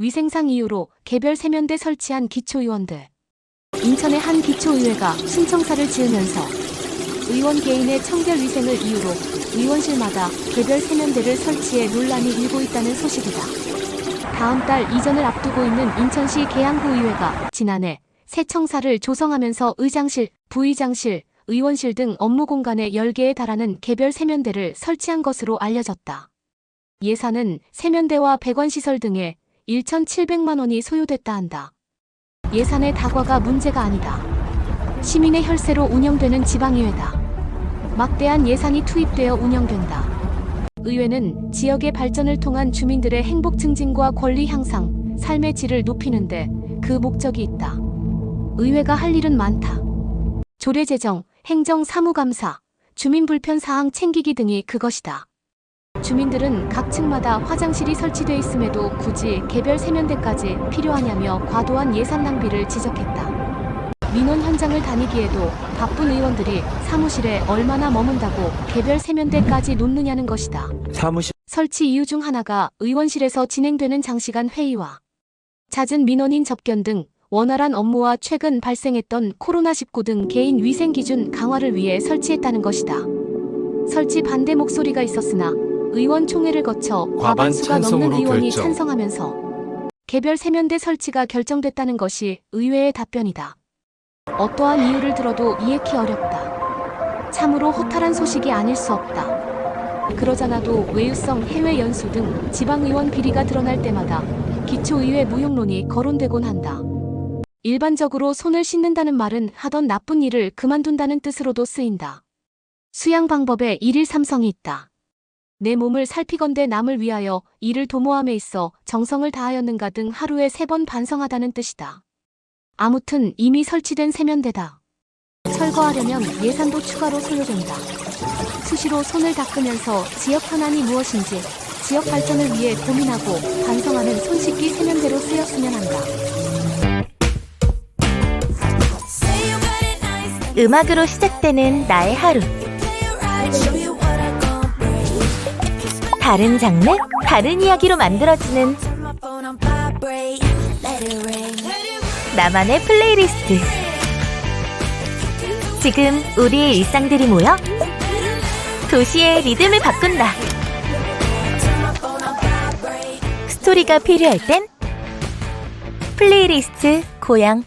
위생상 이유로 개별 세면대 설치한 기초의원들. 인천의 한 기초의회가 신청사를 지으면서 의원 개인의 청결 위생을 이유로 의원실마다 개별 세면대를 설치해 논란이 일고 있다는 소식이다. 다음 달 이전을 앞두고 있는 인천시 계양구 의회가 지난해 새 청사를 조성하면서 의장실, 부의장실, 의원실 등 업무 공간에 10개에 달하는 개별 세면대를 설치한 것으로 알려졌다. 예산은 세면대와 배관시설 등에 1,700만 원이 소요됐다 한다. 예산의 다과가 문제가 아니다. 시민의 혈세로 운영되는 지방의회다. 막대한 예산이 투입되어 운영된다. 의회는 지역의 발전을 통한 주민들의 행복 증진과 권리 향상, 삶의 질을 높이는데 그 목적이 있다. 의회가 할 일은 많다. 조례 제정, 행정 사무감사, 주민 불편 사항 챙기기 등이 그것이다. 주민들은 각 층마다 화장실이 설치돼 있음에도 굳이 개별 세면대까지 필요하냐며 과도한 예산 낭비를 지적했다. 민원 현장을 다니기에도 바쁜 의원들이 사무실에 얼마나 머문다고 개별 세면대까지 놓느냐는 것이다. 사무실 설치 이유 중 하나가 의원실에서 진행되는 장시간 회의와 잦은 민원인 접견 등 원활한 업무와 최근 발생했던 코로나19 등 개인 위생 기준 강화를 위해 설치했다는 것이다. 설치 반대 목소리가 있었으나 의원 총회를 거쳐 과반수가 넘는 의원이 결정. 찬성하면서 개별 세면대 설치가 결정됐다는 것이 의회의 답변이다. 어떠한 이유를 들어도 이해키 어렵다. 참으로 허탈한 소식이 아닐 수 없다. 그러잖아도 외유성 해외 연수 등 지방의원 비리가 드러날 때마다 기초의회 무용론이 거론되곤 한다. 일반적으로 손을 씻는다는 말은 하던 나쁜 일을 그만둔다는 뜻으로도 쓰인다. 수양 방법에 일일 삼성이 있다. 내 몸을 살피건대 남을 위하여 이를 도모함에 있어 정성을 다하였는가 등 하루에 세 번 반성하다는 뜻이다. 아무튼 이미 설치된 세면대다. 철거하려면 예산도 추가로 소요된다. 수시로 손을 닦으면서 지역 현안이 무엇인지 지역 발전을 위해 고민하고 반성하는 손씻기 세면대로 쓰였으면 한다. 음악으로 시작되는 나의 하루. 다른 장르, 다른 이야기로 만들어지는 나만의 플레이리스트. 지금 우리의 일상들이 모여 도시의 리듬을 바꾼다. 스토리가 필요할 땐 플레이리스트 고양